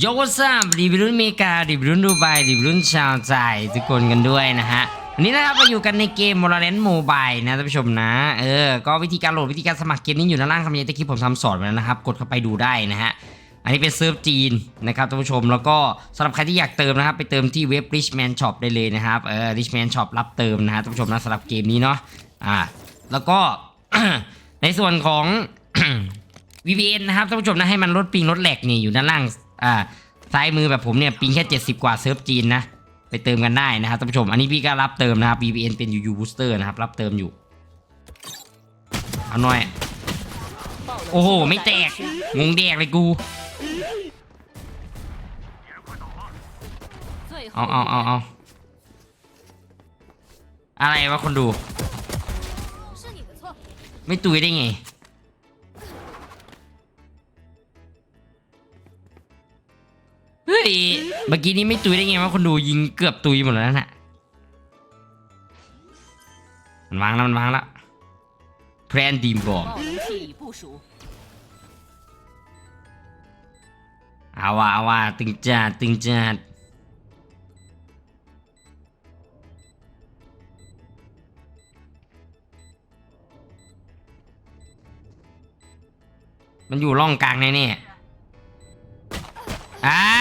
โยกซัมดีบรุ่นอเมริกาดีบรุ่นดูไบดีบรุ่นชาวใจทุกคนกันด้วยนะฮะวันนี้นะครับเราอยู่กันในเกม Valorant Mobile นะท่านผู้ชมนะเออก็วิธีการโหลดวิธีการสมัครเกมนี้อยู่ด้านล่างคำนี้ตะคลิปผมทำสอนไว้แล้วนะครับ กดเข้าไปดูได้นะฮะอันนี้เป็นเซิร์ฟจีนนะครับท่านผู้ชมแล้วก็สำหรับใครที่อยากเติมนะครับ ไปเติมที่เว็บ Richman Shop ได้เลยนะครับเออ Richman Shop รับเติมนะฮะท่านผู้ชมนะสำหรับเกมนี้เนาะอ่าแล้วก็ในส่วนของ VPN นะครับท่านผู้ชมนะให้มันลดปิงลดแหลกนี่อยู่ด้านล่าง อ่าซ้ายมือแบบผมเนี่ยปิงแค่ 70 กว่าเซิร์ฟจีนนะ ไปเติมกันได้นะครับท่านผู้ชม อันนี้พี่ก็รับเติมนะครับ VPN เป็น UU Booster นะครับ รับเติมอยู่ เอาหน่อย โอ้โห ไม่แตก งงแดกเลยกู เอาเอาเอาเอาอะไรวะคนดู ไม่ตุยได้ไง ตีเมื่อกี้นี้ไม่ตุยได้ไงว่าคนดูยิงเกือบตุยหมดแล้วน่ะมันวางแล้วมันวางแล้วแพรนดีมบอมเอาว่าเอาว่าตึงจัดตึงจัดมันอยู่ร่องกลางแน่ๆอ่า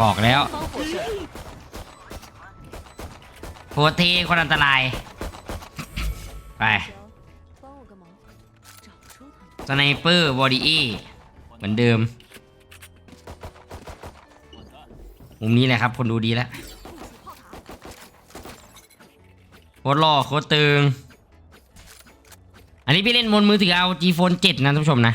บอกแล้วโคทีคนอันตราย ไปสไนเปอร์บอดี้อีเหมือนเดิม มุมนี้แหละครับ คนดูดีแล้วโคตรล่อโคตรตึง อันนี้พี่เล่นบนมือถือเอา G Phone 7 นะท่านผู้ชมนะ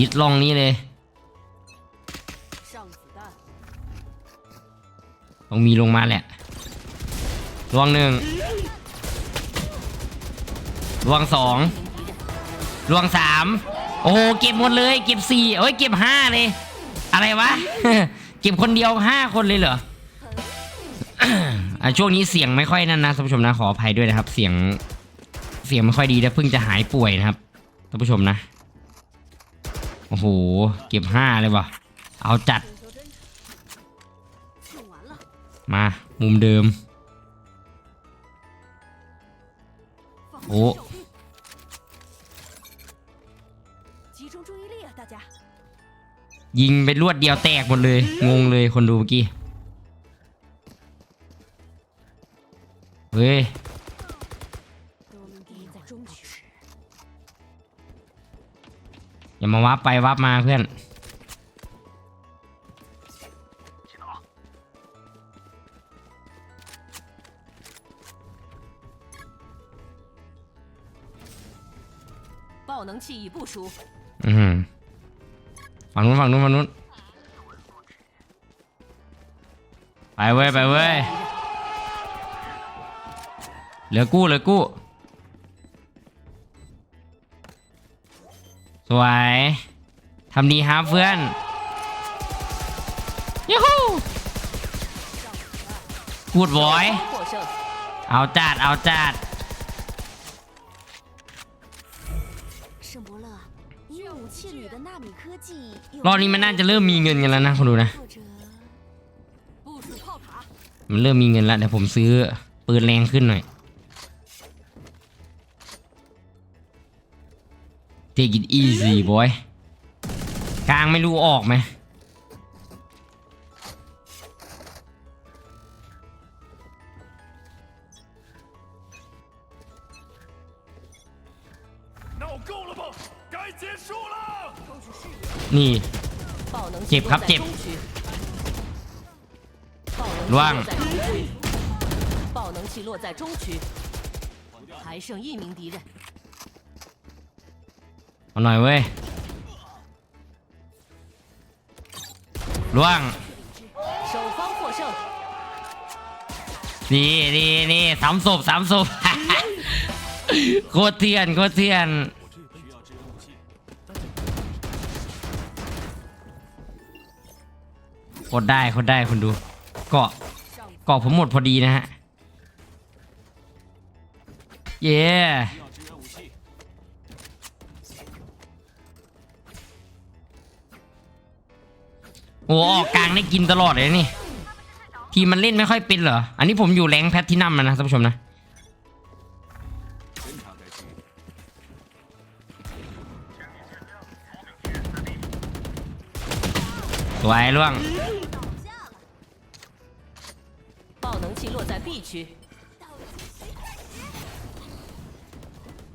ยึดล่องนี้เลยต้องมีลงมาแหละลวงหนึ่งลวงสองลวงสามโอ้เก็บหมดเลย เก็บสี่โอ้ยเก็บห้าเลย อะไรวะ เก็บคนเดียวห้าคนเลยเหรอช่วงนี้เสียงไม่ค่อยนั่นนะท่านผู้ชมนะขออภัยด้วยนะครับ เสียงเสียงไม่ค่อยดีนะเพิ่งจะหายป่วยนะครับท่านผู้ชมนะ โอ้โห เก็บห้าเลยวะเอาจัด มา มุมเดิม โอ้ยิงเป็นลวดเดียวแตกหมดเลย งงเลยคนดูเมื่อกี้ เฮ้ย อย่ามาวับไปวับมาเพื่อน 爆能器已部署， อือหือฝั่งนู้นฝั่งนู้นฝั่งนู้น ไปเว้ย ไปเว้ย เหลือกู้เหลือกู้ วยทำดีครับเพื่อนยูฮูกูดบอย เอาจัด เอาจัดรอบนี้มันน่าจะเริ่มมีเงินกันแล้วนะคุณดูนะ มันเริ่มมีเงินแล้วเดี๋ยวผมซื้อปืนแรงขึ้นหน่อย Take it easy boy กลางไม่รู้ออกไหม 闹够了吧？该结束了。抽取视野， นี่ 爆能器 เจ็บครับ 落在 เจ็บ 中区，爆能器 ล่วง 落在中区，爆能器落在中区，还剩一名敌人， เอาหน่อยเว้ยล่วงนี่นี่นี่สามศพสามศพโคตรเทียนโคตรเทียนโคตรได้โคตรได้คุณดูเกาะเกาะผมหมดพอดีนะฮะ เย้ โอ้ออกกลางได้กินตลอดเลยนี่ ทีมันเล่นไม่ค่อยเป็นเหรอ อันนี้ผมอยู่แรงแพทที่นั่มนะท่านผู้ชมนะสวยล่วง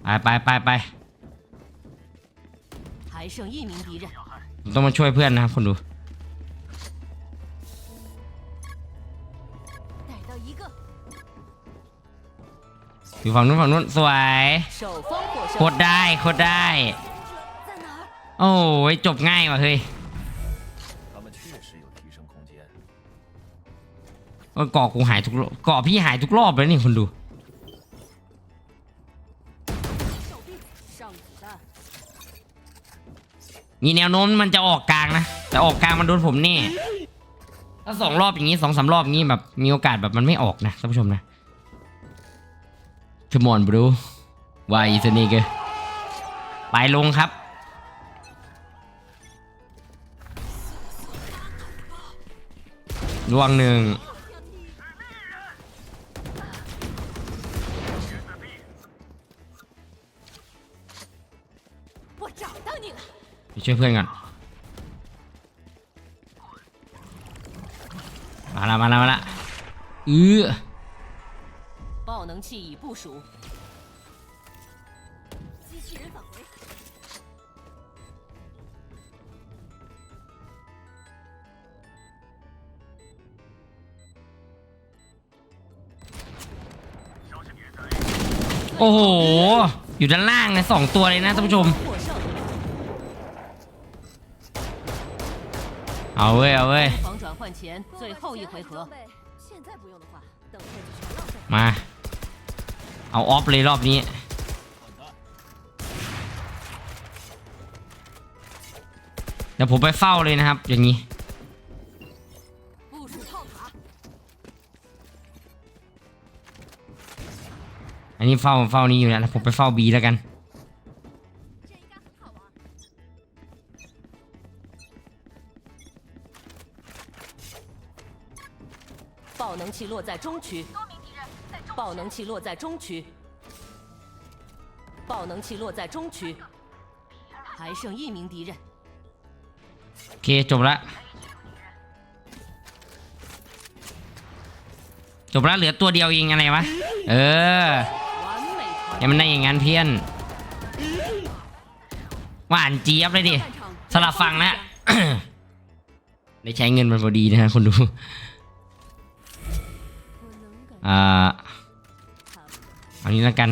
ไปไปไปไปต้องมาช่วยเพื่อนนะครับคนดู อยู่ฝั่งนู้นฝั่งนู้นสวยโคตรได้โคตรได้ โอ้ยจบง่ายว่ะเฮ้ยเกาะกูหายทุกเกาะพี่หายทุกรอบเลยนี่คนดูมีแนวโน้มมันจะออกกลางนะ แต่ออกกลางมันโดนผมนี่ถ้าสองรอบอย่างนี้สองสารอบอย่างนี้แบบมีโอกาสแบบมันไม่ออกนะท่านผู้ชมนะ ชมอนบรูวายสนี่กไปลงครับลวงหนึ่งไปช่วยเพื่อนก่อนมาละมาละมาละเออ 能器已部署。机器人返回。 โอ้โห อยู่ด้านล่างนะสองตัวเลยนะท่านผู้ชม 获胜。 เอาเว้ย เอาเว้ย 防转换前最后一回合。现在不用的话，等会就全浪费。 มา เอาออฟเลยรอบนี้ เดี๋ยวผมไปเฝ้าเลยนะครับ อย่างนี้ 部署炮塔。 อันนี้เฝ้าเฝ้านี้อยู่แล้วนะผมไปเฝ้าบีแล้วกัน 这应该很好玩。爆能器落在中区。 爆能器落在中区。爆能器落在中区。还剩一名敌人。 โอเค จบละ จบละเหลือตัวเดียวเองอะไรวะ เออ 完美 อย่ามันได้อย่างงั้นเพี้ยน หวานเจี๊ยบเลยดิ สลับฝั่งนะ ได้ใช้เงินมันพอดีนะฮะคนดู อ่า อันนี้แล้วกัน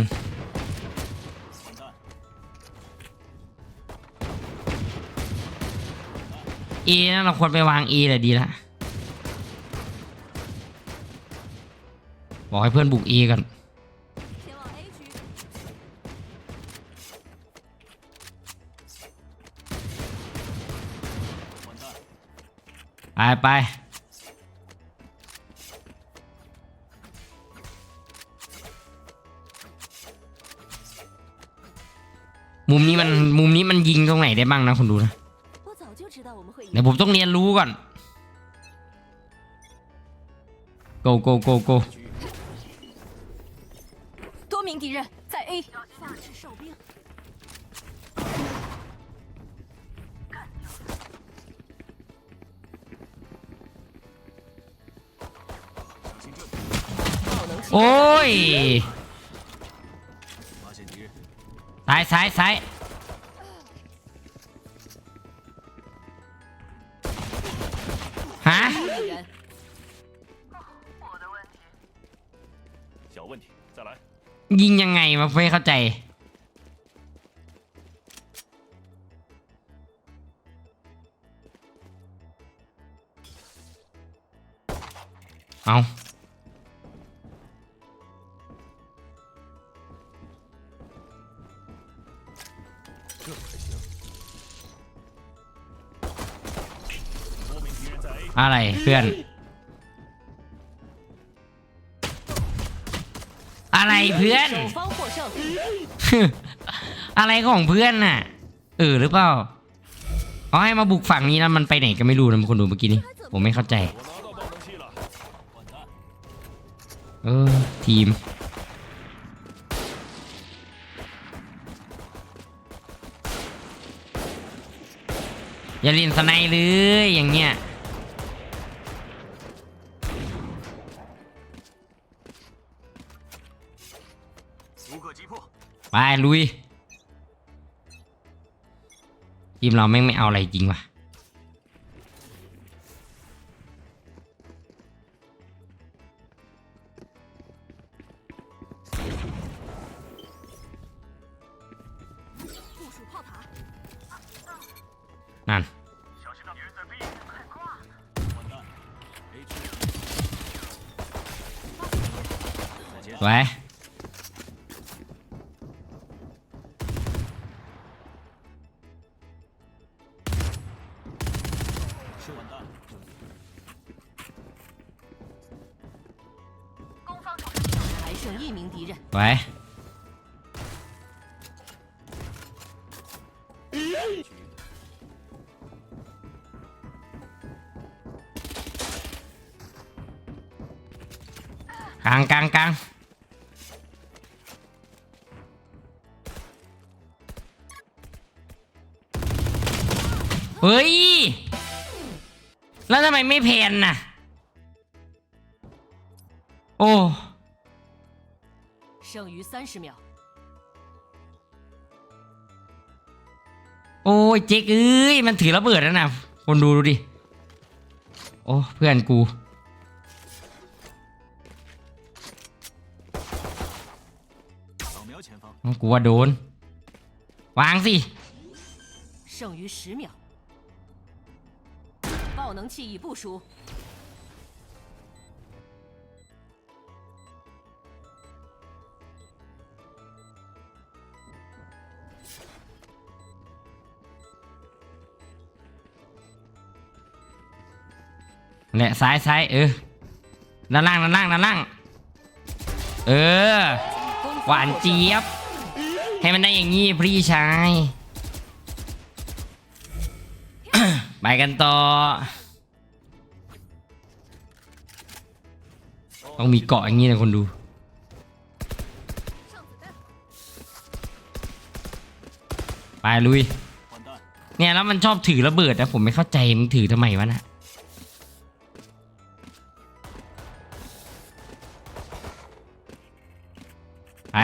อีนั่นเราควรไปวางอีเลยดีละบอกให้เพื่อนบุกอีกันไปไป มุมนี้มันมุมนี้มันยิงตรงไหนได้บ้างนะคุณดูนะ 我早就知道我们会赢 เดี๋ยวผมต้องเรียนรู้ก่อน go go go go 多名敌人在 A。发斥哨兵。 爆能器 โอ้ย 发现敌人， ตายซ้ายซ้ายฮะยิงยังไงมาไม่เข้าใจเอา อะไรเพื่อน อะไรเพื่อน อะไรของเพื่อนน่ะเออหรือเปล่าเอาให้มาบุกฝั่งนี้แล้วมันไปไหนก็ไม่รู้นะคนดูเมื่อกี้นี้ผมไม่เข้าใจ เออ ทีมอย่าเล่นสไนเลยอย่างเงี้ย ไปลุยทีมเราแม่งไม่เอาอะไรจริงว่ะนั่นสวย 还剩一名敌人， สวยกลางกลางกลางเฮ้ย แล้วทำไมไม่เพนน่ะ โอ้ 剩余三十秒。 โอ้ยเจ๊กเอ้ย มันถือระเบิดแล้วนะคนดูดูดิ โอ้ เพื่อนกู 扫描前方， กูว่าโดน วางสิ 剩余十秒。爆能器已部署， แหละซ้ายซ้ายเออด้านล่างด้านล่างด้านล่าง เออ หวานเจี๊ยบ ให้มันได้อย่างงี้พี่ชาย ไปกันต่อ ต้องมีเกาะอย่างงี้นะคนดูไปลุย เนี่ยแล้วมันชอบถือระเบิดนะผมไม่เข้าใจมันถือทำไมวะนะ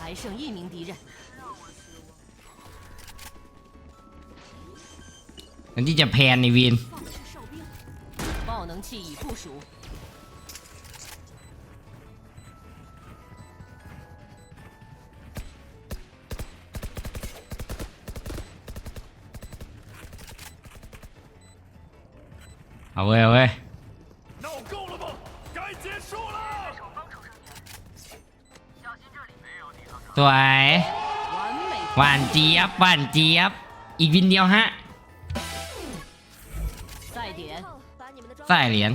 还剩一名敌人， นั่นที่จะแพนในวีน 爆能器已部署， เอาเว้ยเอาเว้ย 闹够了吗？该结束了。 สวยหวานเจี๊ยบหวานเจี๊ยบ อีกวินเดียวฮะ ใส่เหรียญ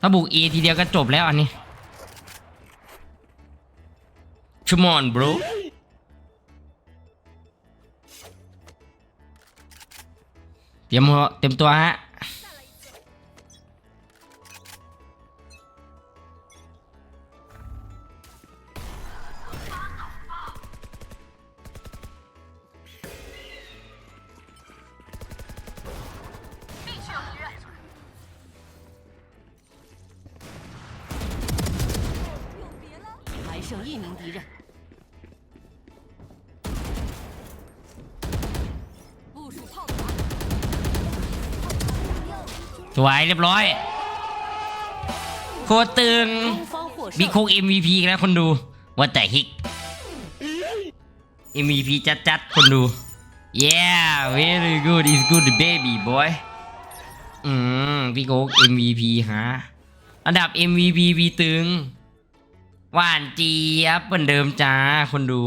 ถ้าบุกอีทีเดียวก็จบแล้วอันนี้ชุมอนบรู รียมหั สวยเรียบร้อย โคตึงบิ๊กโคก MVP นะคนดูว่าแต่ฮิก MVP จัดจัดคนดู yeah very good is good baby boy อืมพี่โคก MVP ฮะอันดับ MVP พีตึง หวานเจี๊ยบเหมือนเดิมจ้าคนดู